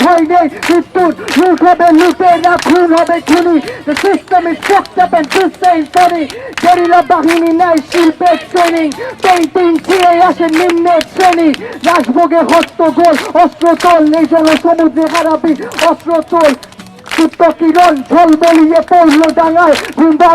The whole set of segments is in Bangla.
ভয় নেই। লুট হবে, লুটে না, খুন হবে, খুনি। গেরিলা বাহিনী পেন্টিং ছিঁড়ে আসে শ্রেণি। রাজভোগে অস্ত্র তোল এই জন্য সমুদ্রে হারাবি অস্ত্র তোল কিরণ, ঝোল বলিয়ে পড়ল ডাঙায়।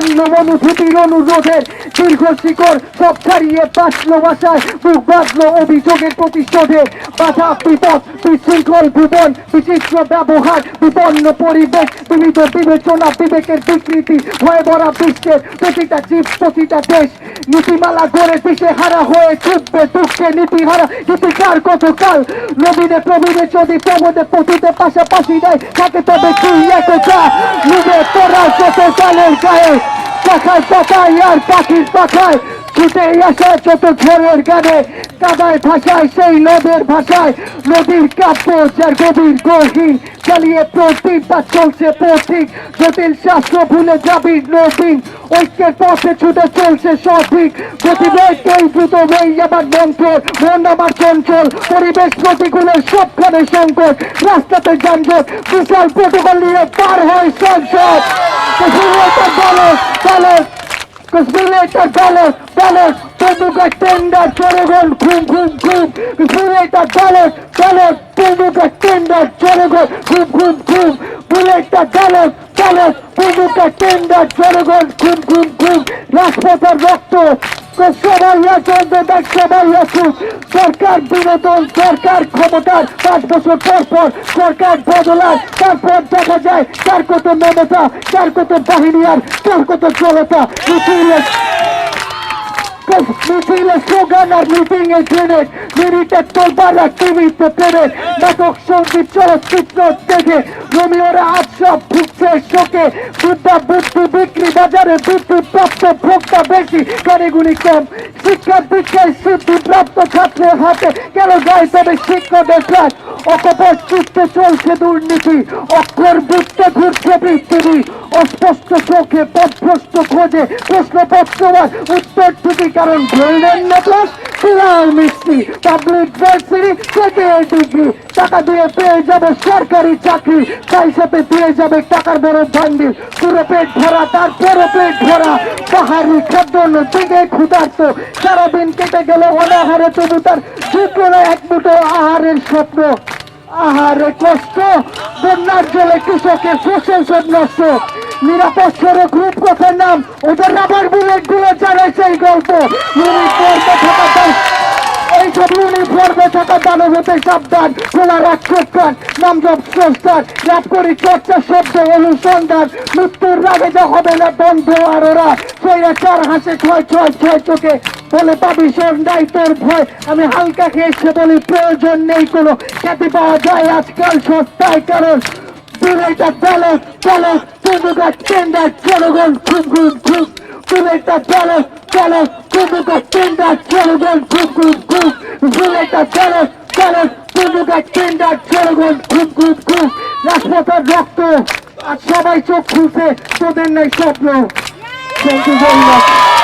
ঘুমবান্ন অনুভূতির অনুরোধের। দীর্ঘ শিকড় সব ছাড়িয়ে বাঁচলো বাসায়। বুক বাঁধলো অভিযোগের প্রতিশোধে। বাধা, বিপদ, বিশৃঙ্খল, ভুবন বিচিত্র ব্যবহার, বিপন্ন পরিবেশ, বিবিধ বিবেচনা, বিবেকের বিকৃতি, ভয়ে ভরা বিশ্বের প্রতিটা জীব, প্রতিটা দেশ। নীতিমালা গড়ে পিছে হারা হয়ে ছুটবে দুঃখে নীতিহারা। নীতিকার কতকাল নবীনে প্রবীণে যদি প্রমোদে পথিতে পাশাপাশি দেয় থাকে তবে কি একটা নিজে তোরা যত কালের গায়ে পাখায় পাখায় আর পাখির পাখায়। ছুটে আসে ঝড়ের গানে। কাদায় ভাষায় সেই নদের ভাষায় নদীর কাব্য যার গভীর গহীন চালিয়ে প্রতিভা চলছে পথিক জটিল শাস্ত্র ভুলে যাবি নদীন ঐক্যের পথে ছুটে চলছে সঠিক। এই দ্রুত মন চঞ্চল। পরিবেশ প্রতিকূলের সবখানে সংকট। রাস্তাতে যানজট, বিশাল প্রোটোকল নিয়ে পার হয় সংসদ। Ballot, Penduka tender, Chorogon, Kum Kum Kum, Conspirator ballot, ballot, Penduka tender, Chorogon, Kum Kum Kum, Conspirator ballot, ballot, Penduka tender, Chorogon, Kum Kum Kum, রাজপথের রক্ত সবাই চলবে দেখ সবাই আসুক সরকার বিনোদন সরকার ক্ষমতার পাঁচ বছর পর পর সরকার বদলার তারপর দেখা যায় কার কত মমতা কার কত বাহিনী আর কার কত জলতা মিছিলে মিছিলে স্লোগান আর মিটিং এ গ্রেনেড মিনিটে তোলবার টিভিতে প্লেনেট নাটক সংগীত চলচ্চিত্র দেখে রোমিওরা আজ সব ভুগছে শোকে বুদ্ধা বুদ্ধি বিক্রি বাজারে বিদ্যুৎ প্রাপ্ত ভোক্তা বেশি কারিগুলি কম শিক্ষা দীক্ষায় সিদ্ধি প্রাপ্ত ছাত্রের হাতে কেন যায় তবে শিক্ষকের ক্লাস অকপট চিত্তে চলছে দুর্নীতি অক্ষর বুঝতে ঘুরছে পৃথিবী অস্পষ্ট চোখে পথভ্রষ্ট খোঁজে প্রশ্নপত্র উত্তর ঠিকই কারণ গোল্ডেন নেকলেস ফিলাল মিষ্টি পাবলিক ভার্সিটি সেকেন্ড ডিগ্রি। টাকা দিয়ে পেয়ে যাবে সরকারি চাকরি, তাই সাথে দিয়ে যাবে টাকার বড় বান্ডিল পুরো পেট ভরা তারপরও পেট ভরা। পাহাড়ি খাদ্য দিকে ক্ষুধার্ত। সারাদিন কেটে গেল অনাহারে, তবু তার না এক মুঠো আহারের স্বপ্ন। আহারে কষ্ট, বন্যার জলে কৃষকের ফসল সব নষ্ট। নিরাপদ সড়ক রূপকথার নাম, ওদের রাবার বুলেটগুলো গল্প থাকা দাস এই সব ইউনিফর্মে থাকা সাবধান। খোলা নাম করি চর্চা শব্দ অনুসন্ধান। মৃত্যুর রাগে হবে না বন্ধ আর ওরা চার হাসে ছয় ছয় ছয় চোখে। বলে পাবি সন্ধ্যাই তোর ভয়। আমি হালকা খেয়েছে বলি প্রয়োজন নেই কোনো। খ্যাতি পাওয়া যায় আজকাল সস্তায় কারণ। দুরাইটা চলো চলো তুমুকা টেন্ডার জনগণ ঘুম ঘুম ঘুম। দুরাইটা চলো চলো তুমুকা টেন্ডার জনগণ ঘুম ঘুম ঘুম দুরাইটা চলো চলো তুমুকা টেন্ডার জনগণ ঘুম ঘুম ঘুম রাজপথের রক্ত আর সবাই চোখ খুলছে তোদের নেই স্বপ্ন থ্যাংক ইউ ভেরি মাচ